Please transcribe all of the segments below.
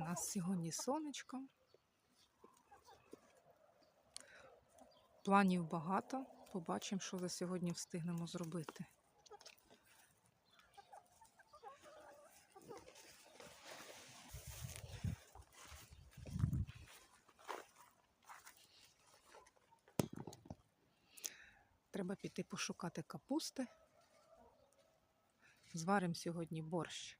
У нас сьогодні сонечко. Планів багато. Побачимо, що за сьогодні встигнемо зробити. Треба піти пошукати капусти. Зваримо сьогодні борщ.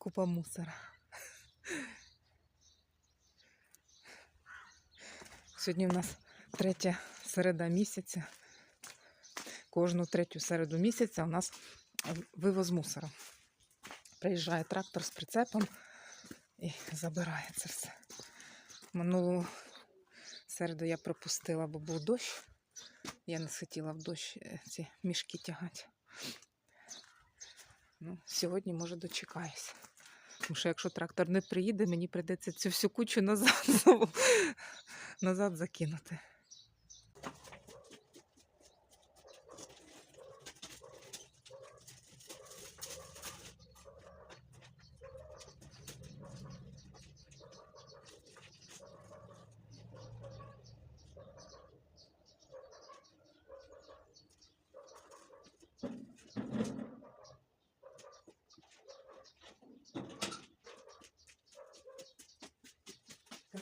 Купа мусора. Сьогодні в нас третя середа місяця. Кожну третю середу місяця у нас вивоз мусора. Приїжджає трактор з прицепом і забирає це все. Минулу середу я пропустила, бо був дощ. Я не схотіла в дощ е, ці мішки тягати. Ну, сьогодні, може, дочекаюся. Тому що якщо трактор не приїде, мені прийдеться цю всю кучу назад, назад закинути.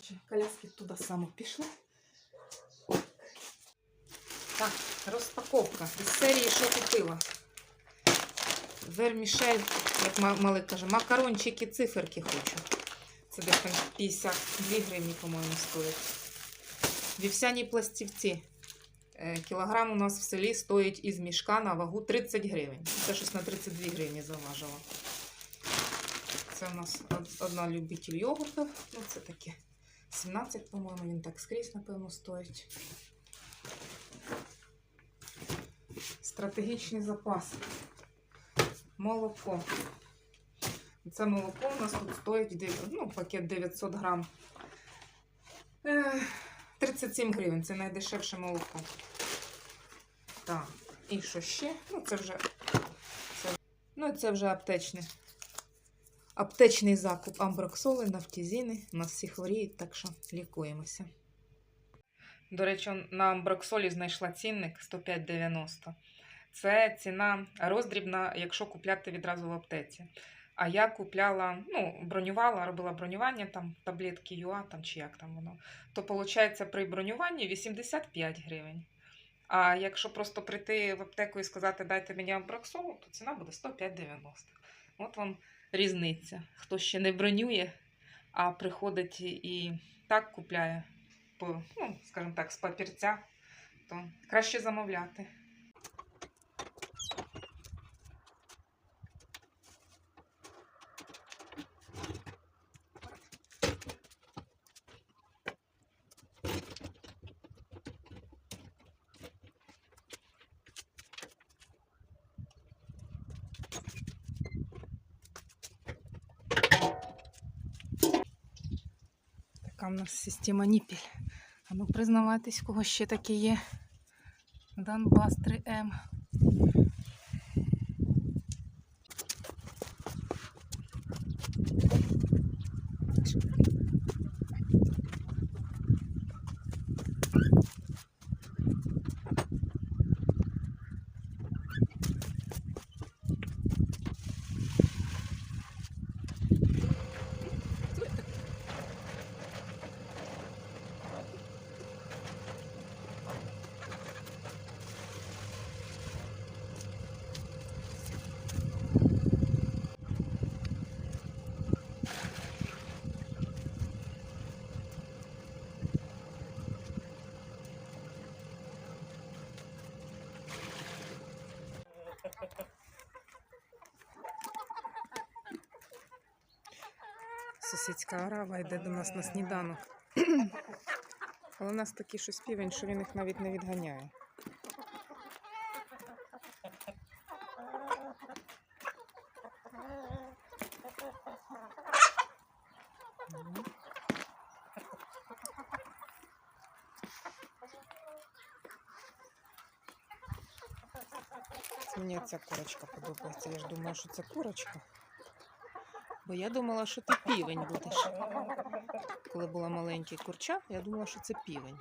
Короче, коляски туди само пішли. Так, розпаковка. Із серії, що купила. Вермішель, як ма- малий каже, макарончики, циферки хочу. Це десь там 52 гривні, по-моєму, стоїть. Вівсяні пластівці. Е, Кілограм у нас в селі стоїть із мішка на вагу 30 гривень. Це щось на 32 гривні заважила. Це у нас одна любитель йогурту. Ну, це таке. 17, по-моєму, він так скрізь, напевно, стоїть. Стратегічний запас. Молоко. Це молоко у нас тут стоїть ну, пакет 900 грам. Е, 37 гривень. Це найдешевше молоко. Так, і що ще? Ну, це вже. Це, ну, це вже аптечне. Аптечний закуп амброксоли, нафтізіни. У нас всі хворіють, так що лікуємося. До речі, на амброксолі знайшла цінник 105,90. Це ціна роздрібна, якщо купляти відразу в аптеці. А я купляла, ну, бронювала, робила бронювання, там таблетки ЮА, там чи як там воно. То виходить при бронюванні 85 гривень. А якщо просто прийти в аптеку і сказати, дайте мені амброксолу, то ціна буде 105,90. От вам різниця. Хто ще не бронює, а приходить і- так купляє, по, ну, скажімо так, з папірця, то краще замовляти. Така в нас система ніпіль. А ну признавайтесь, кого ще таке є. Донбас 3М. Сусідська арава йде до нас на сніданок. Але у нас такий щось півень, що він їх навіть не відганяє. Мені ця курочка подобається. Я ж думаю, що це курочка. Бо я думала, що ти півень будеш. Коли була маленький курча, я думала, що це півень.